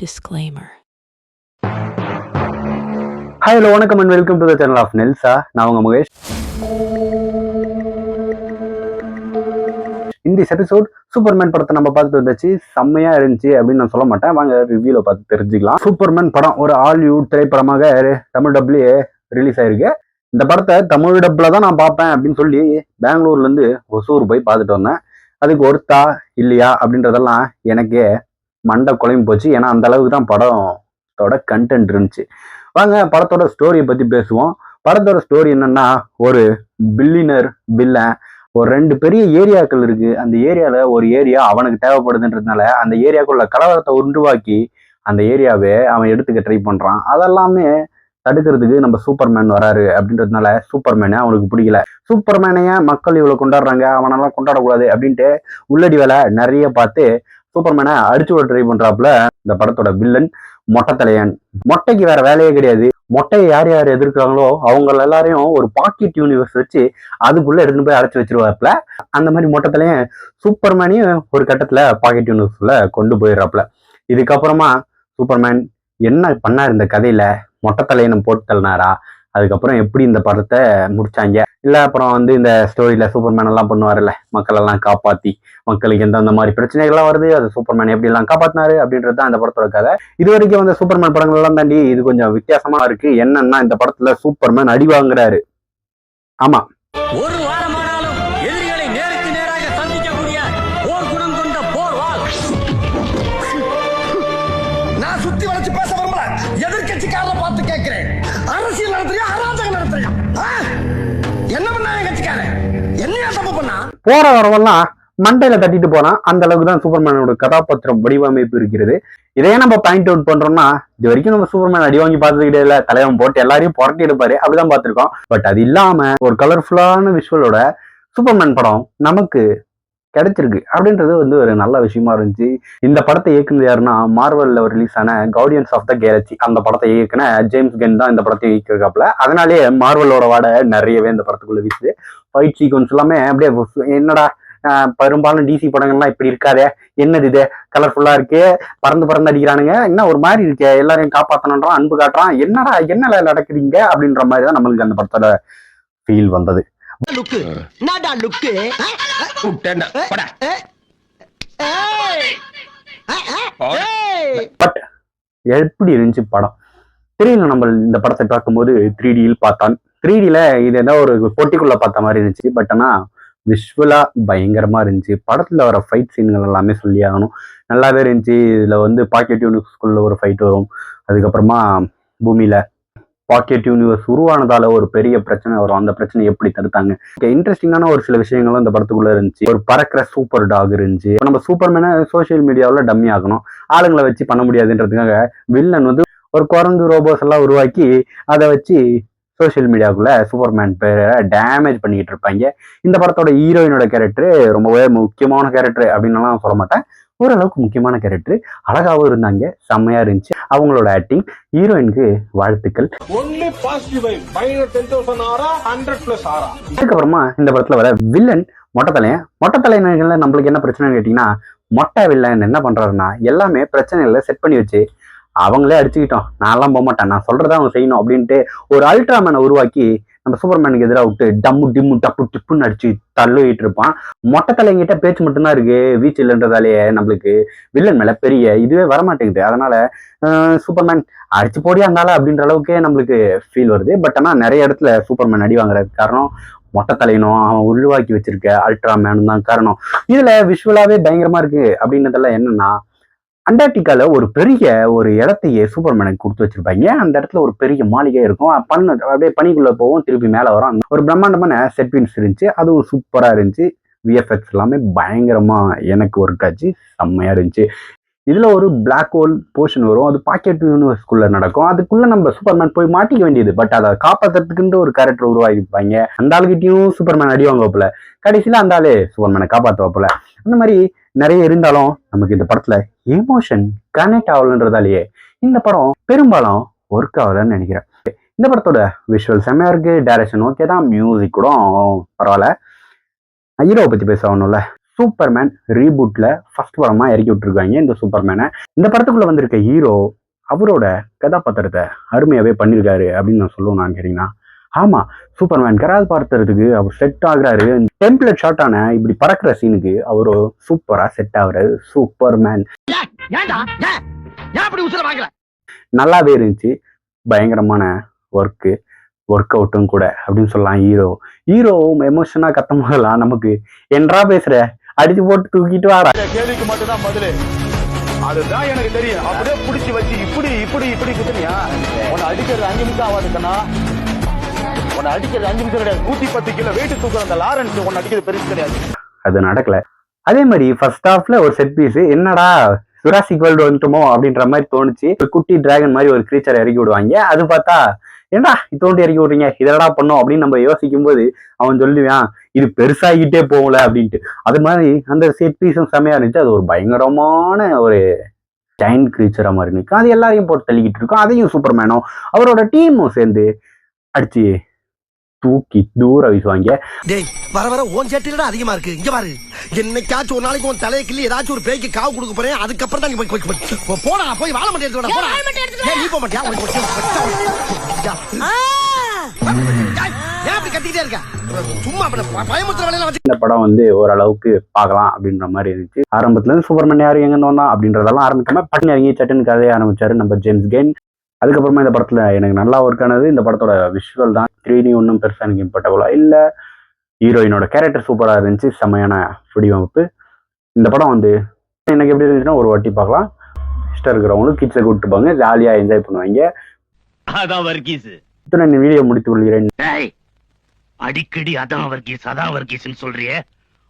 Disclaimer hi hello வணக்கம் and welcome to the channel of நெல்சா நான் உங்க முகேஷ். இந்த எபிசோட் சூப்பர்மேன் படத்தை நம்ம பார்த்துட்டு வந்துச்சு. செம்மையா இருந்துச்சு அப்படின்னு நான் சொல்ல மாட்டேன். வாங்க ரிவ்யூல பார்த்து தெரிஞ்சுக்கலாம். சூப்பர்மேன் படம் ஒரு ஹாலிவுட் திரைப்படமாக தமிழ் டப்லயே ரிலீஸ் ஆயிருக்கு. இந்த படத்தை தமிழ் டப்ல தான் நான் பார்ப்பேன் அப்படின்னு சொல்லி பெங்களூர்ல இருந்து ஒசூர் போய் பார்த்துட்டு வந்தேன். அதுக்கு ஒருத்தா இல்லையா அப்படின்றதெல்லாம் எனக்கே மண்டை குழம்பு போச்சு. ஏன்னா அந்த அளவுக்கு தான் படத்தோட கண்டென்ட் இருந்துச்சு. வாங்க படத்தோட ஸ்டோரியை பத்தி பேசுவோம். படத்தோட ஸ்டோரி என்னன்னா ஒரு பில்லினர் பில்லன் ஒரு ரெண்டு பெரிய ஏரியாக்கள் இருக்கு. அந்த ஏரியால ஒரு ஏரியா அவனுக்கு தேவைப்படுதுன்றதுனால அந்த ஏரியாக்குள்ள கலவரத்தை உருவாக்கி அந்த ஏரியாவே அவன் எடுத்துக்க ட்ரை பண்றான். அதெல்லாமே தடுக்கிறதுக்கு நம்ம சூப்பர்மேன் வராரு அப்படின்றதுனால சூப்பர்மேனே அவனுக்கு பிடிக்கல. சூப்பர்மேனையே மக்கள் இவ்வளவு கொண்டாடுறாங்க? அவனெல்லாம் கொண்டாடக்கூடாது அப்படின்ட்டு உள்ளடி வேலை நிறைய பார்த்து சூப்பர்மேனை அடிச்சு விட ட்ரை பண்றாப்புல இந்த படத்தோட வில்லன் மொட்டை தலையன் மொட்டைக்கு வேற வேலையே கிடையாது. மொட்டையை யார் யார் எதிர்க்கிறாங்களோ அவங்க எல்லாரையும் ஒரு பாக்கெட் யூனிவர்ஸ் வச்சு அதுக்குள்ள எடுத்துட்டு போய் அடைச்சி வச்சிருவாப்புல. அந்த மாதிரி மொட்டை தலையன் சூப்பர்மேனையும் ஒரு கட்டத்துல பாக்கெட் யூனிவர்ஸ்ல கொண்டு போயிடுறாப்புல. இதுக்கப்புறமா சூப்பர்மேன் என்ன பண்ணார் இந்த கதையில? மொட்டை தலையனை போட்டு தள்ளினாரா? அதுக்கப்புறம் எப்படி இந்த படத்தை முடிச்சாங்க? இல்ல அப்புறம் வந்து இந்த ஸ்டோரியில சூப்பர்மேன் எல்லாம் பண்ணுவாருல்ல மக்கள் எல்லாம் காப்பாத்தி மக்களுக்கு எந்தெந்த மாதிரி பிரச்சனைகள்லாம் வருது அது சூப்பர்மேன் எப்படி எல்லாம் காப்பாத்தினாரு அப்படின்றது தான் இந்த படத்தோட கதை. இது வரைக்கும் வந்து சூப்பர்மேன் படங்கள் எல்லாம் தாண்டி இது கொஞ்சம் வித்தியாசமா இருக்கு. என்னன்னா இந்த படத்துல சூப்பர்மேன் அடி வாங்குறாரு. ஆமா. நான் சுத்தி வளைச்சு பேச விரும்பல. எதிர்கட்சிக்காரரை பார்த்து கேட்கிறேன். அரசியல் நடத்துறியா அராஜகம் நடத்துறியா? என்ன பண்ணா என் கட்சிக்காரன்? என்னையா தப்பு பண்ணா? போற வரவெல்லாம் மண்டையில தட்டிட்டு போனா அந்த அளவுக்கு தான் சூப்பர்மேனோட கதாபாத்திரம் வடிவமைப்பு இருக்கிறது. இதையே நம்ம பாயிண்ட் அவுட் பண்றோம்னா இது வரைக்கும் நம்ம சூப்பர்மேன் அடி வாங்கி பார்த்தது கிடையாது தலைவன் போட்டு எல்லாரையும் புரட்டி எடுப்பாரு. அப்படிதான் பார்த்திருக்கோம். பட் அது இல்லாம ஒரு கலர்ஃபுல்லான விஷுவலோட சூப்பர்மேன் படம் நமக்கு கிடைச்சிருக்கு. அப்படின்றது வந்து ஒரு நல்ல விஷயமா இருந்துச்சு. இந்த படத்தை இயக்குனது யாருன்னா மார்வல்ல ரிலீஸ் ஆன கவுடியன்ஸ் ஆஃப் த கேலக்சி அந்த படத்தை இயக்குன ஜேம்ஸ் கென் தான் இந்த படத்தை இயக்கிருக்காப்ல அதனாலேயே மார்வலோட வாடை நிறையவே இந்த படத்துக்குள்ள வீசுது. ஃபைட் சீக்வன்ஸ் எல்லாமே அப்படியே என்னடா பெரும்பாலும் டிசி படங்கள்லாம் இப்படி இருக்காதே என்னது இது? கலர்ஃபுல்லா இருக்கு பறந்து பறந்து அடிக்கிறானுங்க. என்ன ஒரு மாதிரி இருக்கே எல்லாரையும் காப்பாத்தணுன்றான் அன்பு காட்டுறான். என்னடா என்னல நடக்குறீங்க அப்படின்ற மாதிரி தான் நம்மளுக்கு அந்த படத்தோட ஃபீல் வந்தது. லுக்கு நாடா லுக்கு பட் எப்படி இருந்துச்சு படம்? த்ரீல நம்ம இந்த படத்தை பார்க்கும்போது த்ரீ டியில் பார்த்தான். த்ரீ டில இது ஏதோ ஒரு பொட்டிக்குள்ள பார்த்த மாதிரி இருந்துச்சு. பட் ஆனா விஷுவலா பயங்கரமா இருந்துச்சு. படத்துல வர ஃபைட் சீன்கள் எல்லாமே சொல்லி ஆகணும். நல்லாவே இருந்துச்சு. இதுல வந்து பாக்கெட் யூனிவர்ஸ்குள்ள ஒரு ஃபைட் வரும். அதுக்கப்புறமா பூமியில பாக்கெட் யூனிவர்ஸ் உருவானதால ஒரு பெரிய பிரச்சனை வரும். அந்த பிரச்சனை எப்படி தடுத்தாங்க? இன்ட்ரெஸ்டிங்கான ஒரு சில விஷயங்களும் இந்த படத்துக்குள்ள இருந்துச்சு. ஒரு பறக்கிற சூப்பர் டாக் இருந்துச்சு. நம்ம சூப்பர்மேனை சோஷியல் மீடியாவில் டம்மி ஆகணும். ஆளுங்களை வச்சு பண்ண முடியாதுன்றதுக்காக வில்லன் வந்து ஒரு குரங்கு ரோபோஸ் எல்லாம் உருவாக்கி அதை வச்சு சோஷியல் மீடியாவுக்குள்ள சூப்பர்மேன் பேரை டேமேஜ் பண்ணிக்கிட்டு இருப்பாங்க. இந்த படத்தோட ஹீரோயினோட கேரக்டர் ரொம்பவே முக்கியமான கேரக்டர் அப்படின்னுலாம் சொல்ல மாட்டேன். ஓரளவுக்கு முக்கியமான கேரக்டர் அழகாவும் இருந்தாங்க செம்மையா இருந்துச்சு. அவங்களோட ஆக்டிங் ஹீரோயினுக்கு வாழ்த்துக்கள். Only positive vibe. Buying a 10,000 aura, 100 plus aura. அதுக்கப்புறமா இந்த படத்துல வர வில்லன் மொட்டை தலையன். மொட்டை நம்மளுக்கு என்ன பிரச்சனைன்னு கேட்டீங்கன்னா மொட்டை வில்லன் என்ன பண்றாருன்னா எல்லாமே பிரச்சனைகளை செட் பண்ணி வச்சு அவங்களே அடிச்சுக்கிட்டோம். நான்லாம் போக மாட்டேன் நான் சொல்றதை அவங்க செய்யணும் அப்படின்ட்டு ஒரு அல்ட்ராமேனை உருவாக்கி நம்ம சூப்பர்மேனுக்கு எதிராக விட்டு டம்மு டிம்மு டப்பு டிப்புன்னு அடிச்சு தள்ளிட்டு இருப்பான். மொட்டை தலைங்கிட்ட பேச்சு மட்டும்தான் இருக்கு. வீச்சு இல்லைன்றதாலேயே நம்மளுக்கு வில்லன் மேல பெரிய இதுவே வரமாட்டேங்குது. அதனால சூப்பர்மேன் அடிச்சு போடியா இருந்தாலும் அப்படின்ற அளவுக்கே நம்மளுக்கு ஃபீல் வருது. பட் ஆனால் நிறைய இடத்துல சூப்பர்மேன் அடி வாங்குறதுக்கு காரணம் மொட்டை தலையனும் அவன் உருவாக்கி வச்சிருக்க அல்ட்ரா மேனும் தான் காரணம். இதுல விஷுவலாவே பயங்கரமா இருக்கு. அப்படின்றதெல்லாம் என்னன்னா அண்டார்டிகால ஒரு பெரிய ஒரு இடத்தையே சூப்பர்மேனுக்கு கொடுத்து வச்சிருப்பாங்க. அந்த இடத்துல ஒரு பெரிய மாளிகை இருக்கும். அஹ் பண்ணு அப்படியே பனிக்குள்ள போவோம் திருப்பி மேலே வரும். ஒரு பிரம்மாண்டமான செட்பீன்ஸ் இருந்துச்சு. அதுவும் சூப்பராக இருந்துச்சு. விஎஃப்எக்ஸ் எல்லாமே பயங்கரமா எனக்கு ஒர்க் ஆச்சு. செம்மையா இருந்துச்சு. இதுல ஒரு பிளாக் ஹோல் போர்ஷன் வரும். அது பாக்கெட் யூனிவர்ஸ்குள்ள நடக்கும். அதுக்குள்ள நம்ம சூப்பர்மேன் போய் மாட்டிக்க வேண்டியது. பட் அதை காப்பாத்துறதுக்குன்ட்டு ஒரு கேரக்டர் உருவாக்கிப்பாங்க அந்த ஆளுகிட்டையும் சூப்பர்மேன் அடி வாங்குவாப்புல. கடைசியில அந்த ஆளே சூப்பர்மேனை காப்பாத்துவாப்புல. அந்த மாதிரி நிறைய இருந்தாலும் நமக்கு இந்த படத்துல எமோஷன் கனெக்ட் ஆகலன்றதாலேயே இந்த படம் பெரும்பாலும் ஒர்க் ஆகலன்னு நினைக்கிறேன். இந்த படத்தோட விஷுவல் செம்மையா இருக்கு. டைரக்ஷன் ஓகே தான். மியூசிக் கூட பரவாயில்ல. ஹீரோவை பத்தி பேச சூப்பர்மேன் ரீபூட்ல ஃபர்ஸ்ட் படமா இறக்கி விட்டுருக்காங்க இந்த சூப்பர்மேனை இந்த படத்துக்குள்ள வந்திருக்க ஹீரோ அவரோட கதாபாத்திரத்தை அருமையாவே பண்ணியிருக்காரு அப்படின்னு நான் சொல்லுவேன் நான் கேட்டீங்கன்னா ஆமா சூப்பர்மேன் கதாபாத்திரத்துக்கு அவர் செட் ஆகுறாரு. டெம்ப்ளேட் ஷாட்டான இப்படி பறக்கிற சீனுக்கு அவரு சூப்பரா செட் ஆகுறாரு. சூப்பர்மேன் நல்லாவே இருந்துச்சு. பயங்கரமான ஒர்க்கு ஒர்க் அவுட்டும் கூட அப்படின்னு சொல்லலாம். ஹீரோ ஹீரோ எமோஷனா கத்தும் போதெல்லாம் நமக்கு என்றா பேசுற? அடிச்சு போட்டு தூக்கிட்டு வாடா. கேள்விக்கு மட்டும்தான் பதிலு. அதுதான் எனக்கு தெரியும். அப்படியே புடிச்சு வச்சு இப்படி இப்படி இப்படி குத்துனியா? உன்னை அடிக்கிறது அஞ்சு நிமிஷம் ஆகாது கண்ணா. உன்னை அடிக்கிறது அஞ்சு நிமிஷம் கிடையாது. நூத்தி பத்து கிலோ வெயிட் தூக்குற அந்த லாரன்ஸ் உன்னை அடிக்கிறது பெருசு கிடையாது. அது நடக்கல. அதே மாதிரி ஃபர்ஸ்ட் ஹாஃப்ல ஒரு செட் பீஸ் என்னடா சுராசிக் வேர்ல்டு வந்துட்டோமோ அப்படின்ற மாதிரி தோணுச்சு. ஒரு குட்டி டிராகன் மாதிரி ஒரு கிரீச்சர் இறக்கி விடுவாங்க. அது பார்த்தா ஏண்டா இத்தோண்டி இறக்கி விடுறீங்க? இதெல்லாம் பண்ணோம்? அப்படின்னு நம்ம யோசிக்கும் போது அவன் சொல்லுவான் இது பெருசாகிட்டே போகல அப்படின்ட்டு. அது மாதிரி அந்த செட் பீஸும் செமையா இருந்துச்சு. அது ஒரு பயங்கரமான ஒரு ஜைன் கிரீச்சரா மாதிரி நிற்கும் அது எல்லாரையும் போட்டு தள்ளிக்கிட்டு இருக்கும். அதையும் சூப்பர்மேனும் அவரோட டீமும் சேர்ந்து அடிச்சு தூக்கி தூர வீசுவாங்க. டேய் வர வர ஓன் சேட்டில அதிகமா இருக்கு. இங்க பாரு. என்னைக்காச்சும் ஒரு நாளைக்கு உன் தலையை கிள்ளி ஏதாச்சும் ஒரு பேய்க்கு காவு கொடுக்க போறேன். அதுக்கப்புறம் தான் நீ போய் போய் போய் போடா போய் வாழ மாட்டேன் போடா. ஏய், நீ போக மாட்டியா? இந்த படம் வந்து ஓரளவுக்கு பார்க்கலாம் அப்படின்ற மாதிரி இருந்துச்சு. ஆரம்பத்துல இருந்து சூப்பர்மேன் யாரும் எங்க வந்தான் அப்படின்றதெல்லாம் ஆரம்பிக்காம பட்டன் இறங்கி சட்டுன்னு கதையை ஆரம்பிச்சாரு நம்ம ஜேம்ஸ் கெயின் அதுக்கப்புறமா இந்த படத்துல எனக்கு நல்லா ஒர்க் ஆனது இந்த படத்தோட விஷுவல் தான். த்ரீ டி ஒன்றும் பெருசா எனக்கு இம்பர்ட்டபுளா இல்ல. ஹீரோயினோட கேரக்டர் சூப்பரா இருந்துச்சு. செமையான வடிவமைப்பு. இந்த படம் வந்து எனக்கு எப்படி இருந்துச்சுன்னா ஒரு வாட்டி பார்க்கலாம். இஷ்டம் இருக்கிறவங்களும் கிட்ஸை கூப்பிட்டு போங்க. ஜாலியா என்ஜாய் பண்ணுவாங்க. அதான் வர்கீஸ். இத்துடன் இந்த வீடியோ முடித்துக் கொள்கிறேன் அடிக்கடி அதான் வர்கீஸ் அதான் வர்கீஸ்னு சொல்றியே.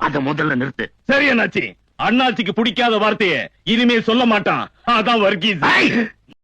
அத முதல்ல நிறுத்து. சரி அண்ணாச்சி அண்ணாச்சிக்கு பிடிக்காத வார்த்தையை இனிமே சொல்ல மாட்டான். அதான் வர்கீஸ்.